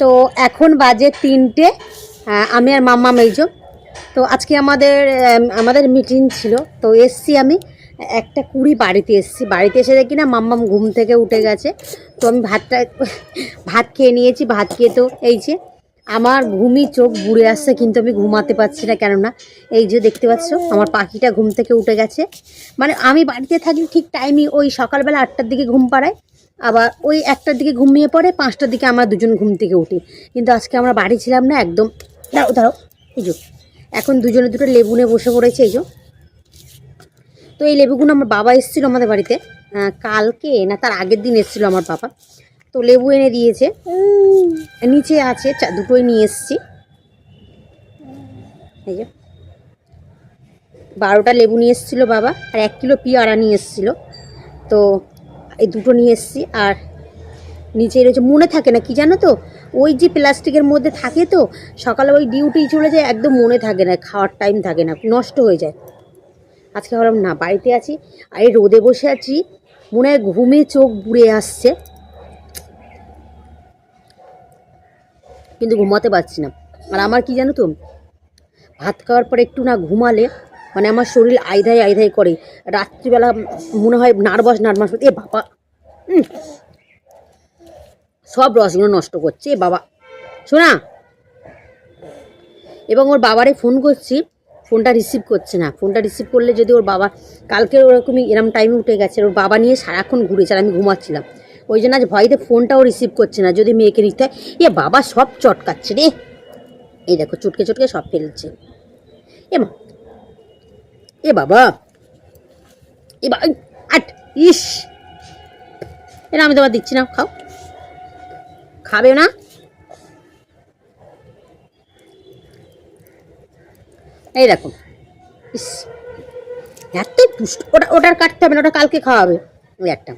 তো এখন বাজে তিনটে আমি আর মাম্মা মেজো। তো আজকে আমাদের আমাদের মিটিং ছিল, তো এসছি আমি, একটা কুড়ি বাড়িতে এসছি। বাড়িতে এসে দেখি না মাম্মাম ঘুম থেকে উঠে গেছে। তো আমি ভাতটা, ভাত খেয়ে নিয়েছি, ভাত খেয়ে তো এই যে আমার ঘুমই চোখ বুড়ে আসছে, কিন্তু আমি ঘুমাতে পারছি না কেননা, এই যে দেখতে পাচ্ছ, আমার পাখিটা ঘুম থেকে উঠে গেছে। মানে আমি বাড়িতে থাকি ঠিক টাইমই, ওই সকালবেলা আটটার দিকে ঘুম পাড়ায়, আবার ওই একটার দিকে ঘুমিয়ে পড়ে, পাঁচটার দিকে আমরা দুজন ঘুম থেকে উঠি। কিন্তু আজকে আমরা বাড়ি ছিলাম না, একদম, দাঁড়াও দাঁড়াও, এই যো, এখন দুজনে দুটো লেবু নিয়ে বসে পড়েছে, এই যো। তো এই লেবুগুলো আমার বাবা এসেছিল আমাদের বাড়িতে কালকে না, তার আগের দিন এসেছিল আমার বাবা। তো লেবু এনে দিয়েছে। নিচে আছে দুটোই নিয়ে এসেছি। এই যে। বারোটা লেবু নিয়ে এসেছিল বাবা, আর এক কিলো পিয়ারা নিয়ে এসেছিল। তো এই দুটো নিয়ে এসেছি, আর নিচে রয়েছে, মনে থাকে না, কি জানো তো? ওই যে প্লাস্টিকের মধ্যে থাকে তো, সকালে ওই ডিউটি চলে যায়, একদম মনে থাকে না, খাওয়ার টাইম থাকে না, নষ্ট হয়ে যায়। আজকে ভাবলাম, না, বাড়িতে আছি, আর এই রোদে বসে আছি, মনে হয় ঘুমে চোখ বুড়ে আসছে। কিন্তু ঘুমাতে পারছি না। আর আমার কি জানো তো? ভাত খাওয়ার পরে একটু না ঘুমালে মানে আমার শরীর আইধাই আইধাই করে। রাত্রিবেলা মনে হয় নার্ভাস নার্ভাস এ বাবা! সব রসগুলো নষ্ট করছে, এ বাবা! শোনা! এবং ওর বাবারে ফোন করছি, ফোনটা রিসিভ করছে না। ফোনটা রিসিভ করলে যদি ওর বাবা, কালকে ওরকমই এরম টাইমে উঠে গেছে, ওর বাবা নিয়ে সারাক্ষণ ঘুরেছে আর আমি ঘুমাচ্ছিলাম। ওই জন্য আজ ভয়তে ফোনটাও রিসিভ করছে না, যদি মেয়েকে নিতে হয়। এ বাবা, সব চটকাচ্ছে রে। এই দেখো, চটকে চটকে সব ফেলছে। এ মা, এ বাবা, এ বা, আট, ইস। এটা আমি তোমার দিচ্ছি না, খাও। খাবে না? এই দেখো, ইস এতই পুষ্ট ওটা, ওটার কাটতে হবে না, ওটা কালকে খাওয়াবে। ওই একটা।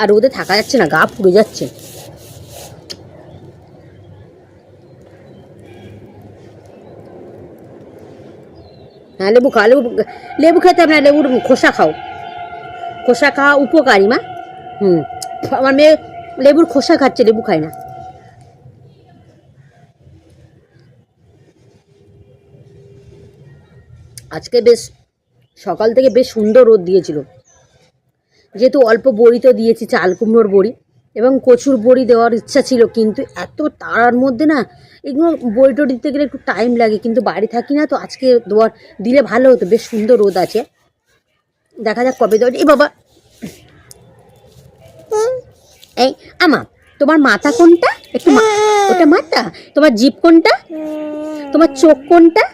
আর রোদে থাকা যাচ্ছে না, গা পুড়ে যাচ্ছে। হ্যাঁ লেবু খাও, লেবু লেবু খেতে না, লেবুর খোসা খাও। খোসা খাওয়া উপকারী মা। হুম, আমার মেয়ে লেবুর খোসা খাচ্ছে, লেবু খায় না। আজকে বেশ সকাল থেকে বেশ সুন্দর রোদ দিয়েছিল। যেহেতু অল্প বড়ি তো দিয়েছি, চাল কুমড়োর বড়ি এবং কচুর বড়ি দেওয়ার ইচ্ছা ছিল, কিন্তু এত তাড়ার মধ্যে না এগুলো বড়ি টড়ি দিতে গেলে একটু টাইম লাগে, কিন্তু বাড়ি থাকি না তো আজকে দেওয়ার দিলে ভালো হতো, বেশ সুন্দর রোদ আছে। দেখা যাক কবে দেওয়া। এ বাবা! এই, আমা, তোমার মাথা কোনটা? একটু ওটা মাথা? তোমার জিপ কোনটা? তোমার চোখ কোনটা?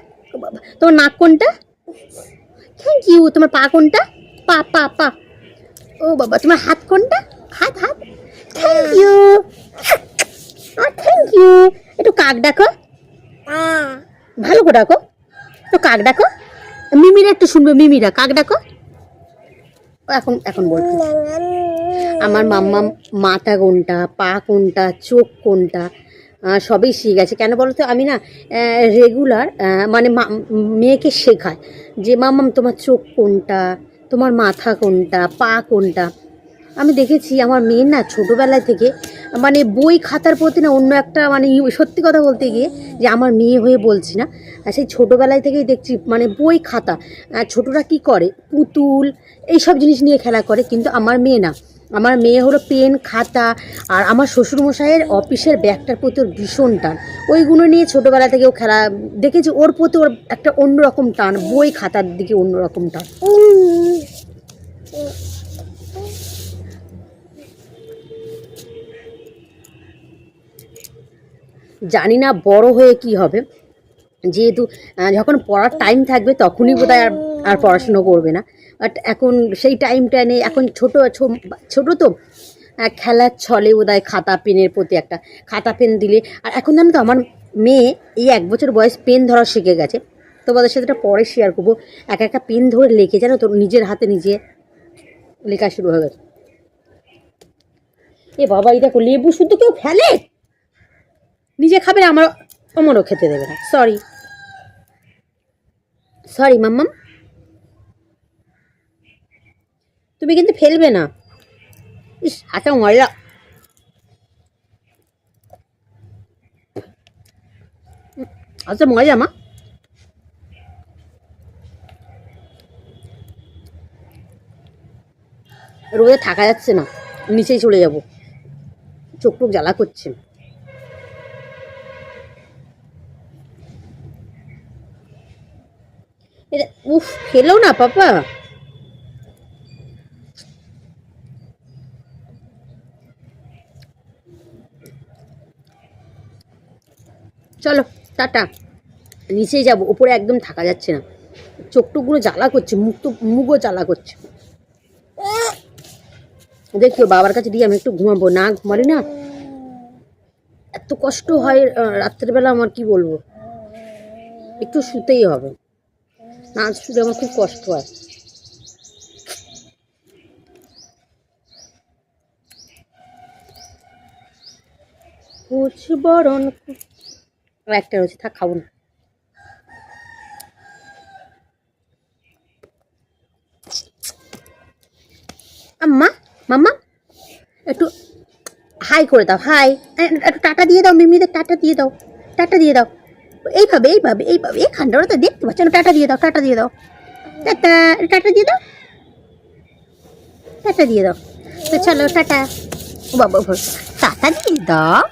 তোমার নাক কোনটা? থ্যাংক ইউ তোমার পা কোনটা? পা পা পা। ও বাবা তোমার হাত কোনটা? হাত হাত। থ্যাংক ইউ থ্যাংক ইউ একটু কাক ডাকো। ভালো করে ডাকো। একটু কাক ডাকো। মিমিরা একটু শুনবে মিমিরা। কাক ডাকো। ও এখন এখন বলছি। আমার মাম্মা মাথা কোনটা পা কোনটা চোখ কোনটা সবই শিখে গেছে। কেন বলো তো আমি না রেগুলার মানে মেয়েকে শেখায় যে, মামাম, তোমার চোখ কোনটা? তোমার মাথা কোনটা? পা কোনটা? আমি দেখেছি আমার মেয়ের না ছোটোবেলায় থেকে মানে বই খাতার প্রতি না অন্য একটা মানে সত্যি কথা বলতে গিয়ে যে, আমার মেয়ে হয়ে বলছি না। সেই ছোটোবেলায় থেকেই দেখছি মানে বই খাতা ছোটরা কি করে? পুতুল, এইসব জিনিস নিয়ে খেলা করে, কিন্তু আমার মেয়ে না। আমার মেয়ে হলো পেন, খাতা, আর আমার শ্বশুরমশাইয়ের অফিসের ব্যাগটার প্রতি ওর ভীষণ টান। ওইগুলো নিয়ে ছোটোবেলা থেকে ও খেলা, দেখেছি ওর প্রতি ওর একটা অন্যরকম টান, বই খাতার দিকে অন্যরকম টান। জানি না বড় হয়ে কি হবে। যেহেতু যখন পড়ার টাইম থাকবে তখনই বোধহয় আর আর পড়াশুনো করবে না। বাট এখন সেই টাইমটা নেই। এখন ছোট ছোট তো। খেলার ছলে বোধহয় খাতা পেনের প্রতি একটা, খাতা পেন দিলে। আর এখন জানো তো আমার মেয়ে এই এক বছর বয়স পেন ধরা শিখে গেছে। তো তোমাদের সাথে এটা পরে শেয়ার করব। এক একটা পেন ধরে লেখে, জানো তো, নিজের হাতে নিজে লেখা শুরু হয়ে গেছে। এ বাবা, এই দেখো, লেবু শুধু কেউ ফেলে? নিজে খাবে আমার, আমারও খেতে দেবে না। সরি সরি মাম্মাম। তুমি কিন্তু ফেলবে না। ইস হাতে মজা আচ্ছা মজা মা। রোদে থাকা যাচ্ছে না, নিচেই চলে যাব। চোখ টোক জ্বালা করছে। উফ, ফেলো না, পাপা। চলো, টাটা। নিচেই যাব উপরে একদম থাকা যাচ্ছে না। চোখ টোকগুলো জ্বালা করছে মুখ তো মুখও জ্বালা করছে। দেখিও বাবার কাছে দিয়ে আমি একটু ঘুমাবো? না, ঘুমালি না? এত কষ্ট হয় রাত্রেবেলা আমার কি বলব? একটু শুতেই হবে। না শুতে আমার খুব কষ্ট হয়। বরণ একটা রয়েছে থাক খাব না। আম্মা মাম্মা একটু হাই করে দাও হাই। একটু টাটা দিয়ে দাও মিমিদের টাটা দিয়ে দাও টাটা দিয়ে দাও। এইভাবে এইভাবে এইভাবে এইখানটা ওরা তো দেখতে পাচ্ছে টাটা দিয়ে দাও টাটা দিয়ে দাও। টাটা টাটা দিয়ে দাও। টাটা দিয়ে দাও। তো চলো টাটা। বাবা, টাটা দিয়ে দাও।